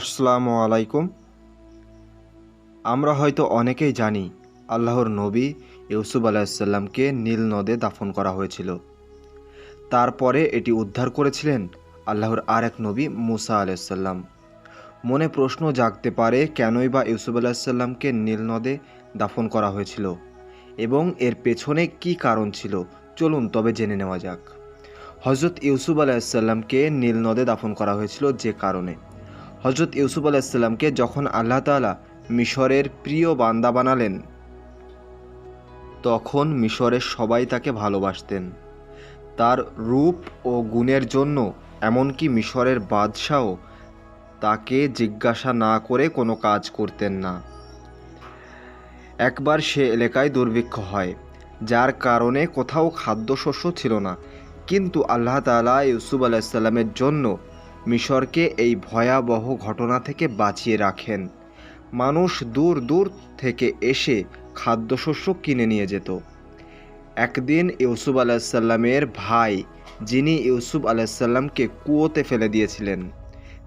আসসালামু আলাইকুম। আমরা হয়তো অনেকেই জানি আল্লাহর নবী ইউসুফ আলাহিসাল্লামকে নীল নদে দাফন করা হয়েছিল। তারপরে এটি উদ্ধার করেছিলেন আল্লাহর আর এক নবী মুসা আলাইসাল্লাম মনে প্রশ্ন জাগতে পারে, কেনই বা ইউসুফ আলাহিসাল্লামকে নীল নদে দাফন করা হয়েছিল এবং এর পেছনে কি কারণ ছিল? চলুন তবে জেনে নেওয়া যাক। হজরত ইউসুফ আলাহিসাল্লামকে নীল নদে দাফন করা হয়েছিল যে কারণে। হজরত ইউসুফ আলাহিসাল্লামকে যখন আল্লাহ তাআলা মিশরের প্রিয় বান্দা বানালেন, তখন মিশরের সবাই তাকে ভালোবাসতেন। তার রূপ ও গুণের জন্য এমনকি মিশরের বাদশাও তাকে জিজ্ঞাসা না করে কোনো কাজ করতেন না। একবার সে এলাকায় দুর্ভিক্ষ হয়, যার কারণে কোথাও খাদ্যশস্য ছিল না। কিন্তু আল্লাহ তাআলা ইউসুফ আলাইসাল্লামের জন্য মিশরকে এই ভয়াবহ ঘটনা থেকে বাঁচিয়ে রাখেন। মানুষ দূর দূর থেকে এসে খাদ্যশস্য কিনে নিয়ে যেত। একদিন ইউসুফ আলাহিসাল্লামের ভাই, যিনি ইউসুফ আলাহিসাল্লামকে কুয়োতে ফেলে দিয়েছিলেন,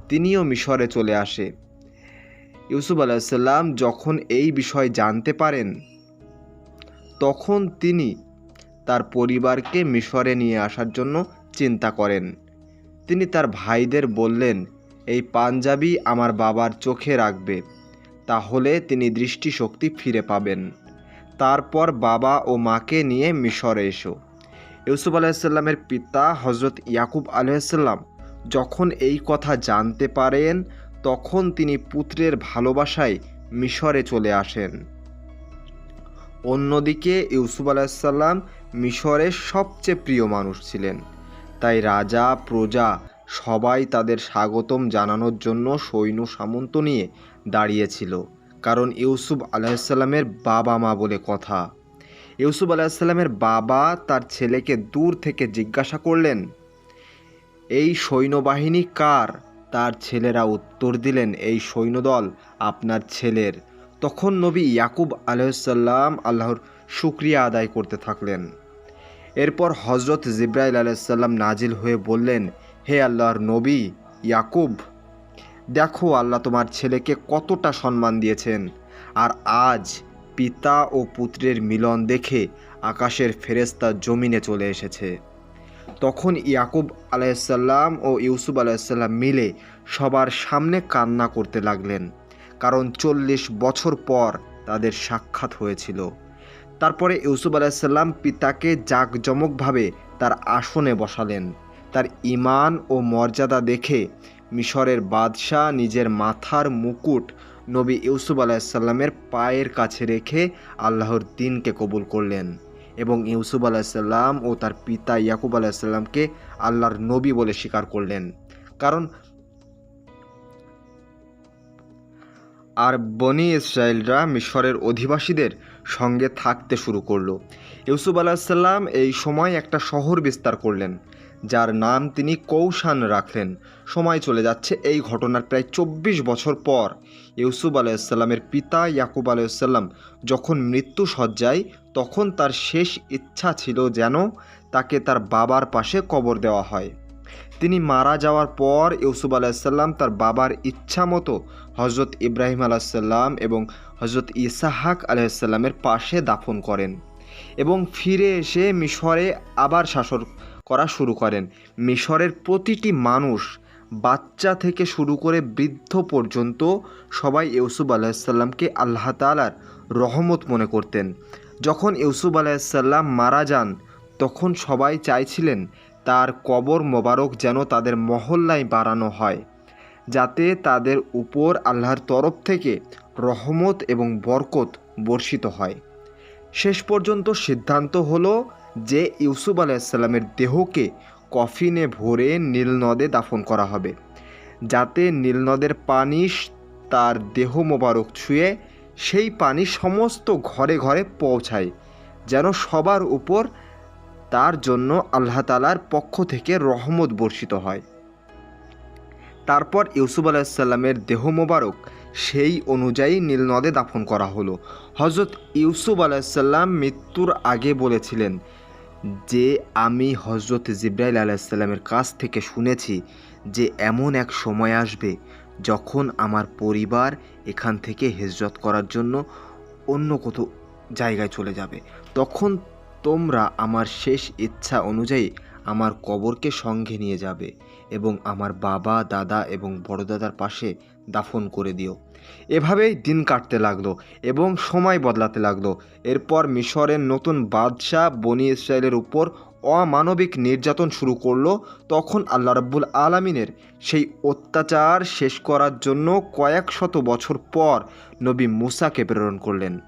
তিনিও মিশরে চলে আসে। ইউসুফ আলাহিসাল্লাম যখন এই বিষয় জানতে পারেন, তখন তিনি তার পরিবারকে মিশরে নিয়ে আসার জন্য চিন্তা করেন। তিনি তার ভাইদের বললেন, এই পাঞ্জাবি আমার বাবার চোখে রাখবে, তাহলে তিনি দৃষ্টিশক্তি ফিরে পাবেন। তারপর বাবা ও মাকে নিয়ে মিশরে এসো। ইউসুফ আলাইসাল্লামের পিতা হজরত ইয়াকুব আলাইসাল্লাম যখন এই কথা জানতে পারেন, তখন তিনি পুত্রের ভালোবাসায় মিশরে চলে আসেন। অন্যদিকে ইউসুফ আলাইসাল্লাম মিশরের সবচেয়ে প্রিয় মানুষ ছিলেন। তাই রাজা, প্রজা সবাই তাদের স্বাগতম জানানোর জন্য সৈন্য সামন্ত নিয়ে দাঁড়িয়েছিল। কারণ ইউসুফ আলাহিসাল্লামের বাবা মা বলে কথা। ইউসুফ আলাহিসাল্লামের বাবা তার ছেলেকে দূর থেকে জিজ্ঞাসা করলেন, এই সৈন্যবাহিনী কার? তার ছেলেরা উত্তর দিলেন, এই সৈন্যদল আপনার ছেলের। তখন নবী ইয়াকুব আলাইসাল্লাম আল্লাহর শুক্রিয়া আদায় করতে থাকলেন। এরপর হজরত জিব্রাইল আলাইসাল্লাম নাজিল হয়ে বললেন, হে আল্লাহর নবী, ইয়াকুব, দেখো আল্লাহ তোমার ছেলেকে কতটা সম্মান দিয়েছেন। আর আজ পিতা ও পুত্রের মিলন দেখে আকাশের ফেরেস্তা জমিনে চলে এসেছে। তখন ইয়াকুব আলাইসাল্লাম ও ইউসুফ আলাইসাল্লাম মিলে সবার সামনে কান্না করতে লাগলেন, কারণ চল্লিশ বছর পর তাদের সাক্ষাৎ হয়েছিল। তারপরে ইউসুফ আলাইসাল্লাম পিতাকে জাঁকজমকভাবে তার আসনে বসালেন। তার ইমান ও মর্যাদা দেখে মিশরের বাদশাহ নিজের মাথার মুকুট নবী ইউসুফ আলাহিসাল্লামের পায়ের কাছে রেখে আল্লাহর দিনকে কবুল করলেন এবং ইউসুফ আলাহিসাল্লাম ও তার পিতা ইয়াকুব আলাহিসাল্লামকে আল্লাহর নবী বলে স্বীকার করলেন। কারণ আর বনি ইসরায়েলরা মিশরের অধিবাসীদের সঙ্গে থাকতে শুরু করল। ইউসুফ আলাহিসাল্লাম এই সময় একটা শহর বিস্তার করলেন, যার নাম তিনি কৌশান রাখলেন। সময় চলে যাচ্ছে এই ঘটনার প্রায় চব্বিশ বছর পর। ইউসুফ আলাইসাল্লামের পিতা ইয়াকুব আলাইসাল্লাম যখন মৃত্যু সজ্জায় তখন তার শেষ ইচ্ছা ছিল যেন তাকে তার বাবার পাশে কবর দেওয়া হয়। তিনি মারা যাওয়ার পর ইউসুফ আলাইসাল্লাম তার বাবার ইচ্ছা মতো হজরত ইব্রাহিম আলাহিসাল্লাম এবং হজরত ইসাহাক আলাইসাল্লামের পাশে দাফন করেন এবং ফিরে এসে মিশরে আবার শাসন করা শুরু করেন। মিশরের প্রতিটি মানুষ বাচ্চা থেকে শুরু করে বৃদ্ধ পর্যন্ত সবাই ইউসুফ আলাহিসাল্লামকে আল্লাহ তালার রহমত মনে করতেন। যখন ইউসুফ আলাহিসাল্লাম মারা যান, তখন সবাই চাইছিলেন তার কবর মোবারক যেন তাদের মহল্লায় বাড়ানো হয়, যাতে তাদের উপর আল্লাহর তরফ থেকে রহমত এবং বরকত বর্ষিত হয়। শেষ পর্যন্ত সিদ্ধান্ত হলো যে ইউসুফ আলাইসাল্লামের দেহকে কফিনে ভরে নীলনদে দাফন করা হবে, যাতে নীলনদের পানি তার দেহ মোবারক ছুঁয়ে সেই পানি সমস্ত ঘরে ঘরে পৌঁছায়, যেন সবার উপর তার জন্য আল্লাহ তালার পক্ষ থেকে রহমত বর্ষিত হয়। তারপর ইউসুফ আলাহিসাল্লামের দেহ মোবারক সেই অনুযায়ী নীলনদে দাফন করা হলো। হজরত ইউসুফ আলাহিসাল্লাম মৃত্যুর আগে বলেছিলেন যে, আমি হজরত জিব্রাইল আলাইসাল্লামের কাছ থেকে শুনেছি যে এমন এক সময় আসবে যখন আমার পরিবার এখান থেকে হেজরত করার জন্য অন্য কোথাও জায়গায় চলে যাবে। তখন তোমরা আমার শেষ ইচ্ছা অনুযায়ী আমার কবরকে সঙ্গে নিয়ে যাবে এবং আমার বাবা, দাদা এবং বড় দাদার পাশে দাফন করে দিও। এভাবেই দিন কাটতে লাগল এবং সময় বদলাতে লাগল। এরপর মিশরের নতুন বাদশাহ বনি ইসরায়েলের উপর অমানবিক নির্যাতন শুরু করল। তখন আল্লাহ রাব্বুল আলামিনের সেই অত্যাচার শেষ করার জন্য কয়েক শত বছর পর নবী মুসাকে প্রেরণ করলেন।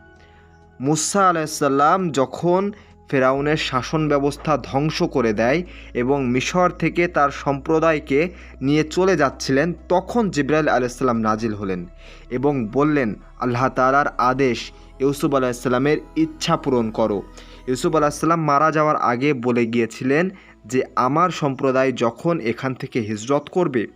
মুসা আলাইসাল্লাম যখন ফেরাউনের শাসন ব্যবস্থা ধ্বংস করে দেয় এবং মিশর থেকে তার সম্প্রদায়কে নিয়ে চলে যাচ্ছিলেন তখন জিব্রাইল আলাইসাল্লাম নাজিল হলেন এবং বললেন, আল্লাহ তালার আদেশ, ইউসুফ আলাইসাল্লামের ইচ্ছা পূরণ করো। ইউসুফ আলাইসাল্লাম মারা যাওয়ার আগে বলে গিয়েছিলেন যে, আমার সম্প্রদায় যখন এখান থেকে হিজরত করবে,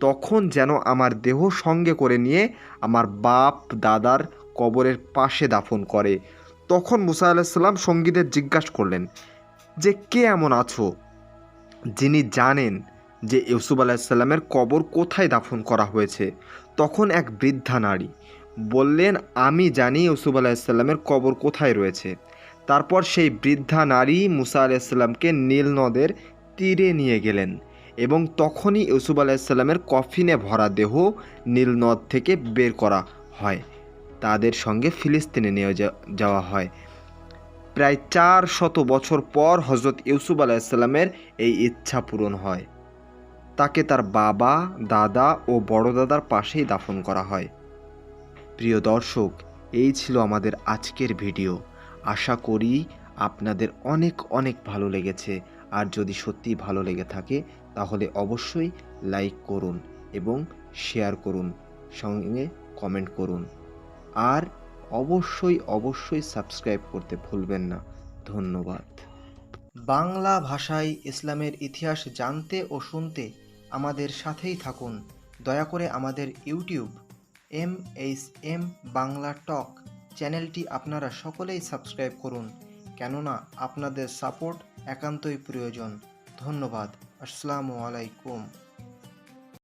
তখন যেন আমার দেহ সঙ্গে করে নিয়ে আমার বাপ দাদার কবরের পাশে দাফন করে। তখন মুসা আলাহিসাল্লাম সঙ্গীদের জিজ্ঞাসা করলেন, যে কে এমন আছো যিনি জানেন যে ইউসুফ আলাহিসাল্লামের কবর কোথায় দাফন করা হয়েছে? তখন এক বৃদ্ধা নারী বললেন, আমি জানি ইউসুফ আলাহিসাল্লামের কবর কোথায় রয়েছে। তারপর সেই বৃদ্ধা নারী মুসা আলাহিসাল্লামকে নীল নদের তীরে নিয়ে গেলেন এবং তখনই ইউসুফ আলাহিসাল্লামের কফিনে ভরা দেহ নীল নদ থেকে বের করা হয়। তাদের সঙ্গে ফিলিস্তিনে নিয়ে যাওয়া হয়। প্রায় চার শত বছর পর হজরত ইউসুফ আলাহিসাল্লামের এই ইচ্ছা পূরণ হয়। তাকে তার বাবা, দাদা ও বড় দাদার পাশেই দাফন করা হয়। প্রিয় দর্শক, এই ছিল আমাদের আজকের ভিডিও। আশা করি আপনাদের অনেক অনেক ভালো লেগেছে। আর যদি সত্যি ভালো লেগে থাকে, তাহলে অবশ্যই লাইক করুন এবং শেয়ার করুন। সঙ্গে কমেন্ট করুন। আর অবশ্যই অবশ্যই সাবস্ক্রাইব করতে ভুলবেন না। ধন্যবাদ। বাংলা ভাষায় ইসলামের ইতিহাস জানতে ও শুনতে আমাদের সাথেই থাকুন। দয়া করে আমাদের YouTube M H M Bangla talk চ্যানেলটি আপনারা সকলেই সাবস্ক্রাইব করুন, কেননা আপনাদের সাপোর্ট একান্তই প্রয়োজন। ধন্যবাদ। আসসালামু আলাইকুম।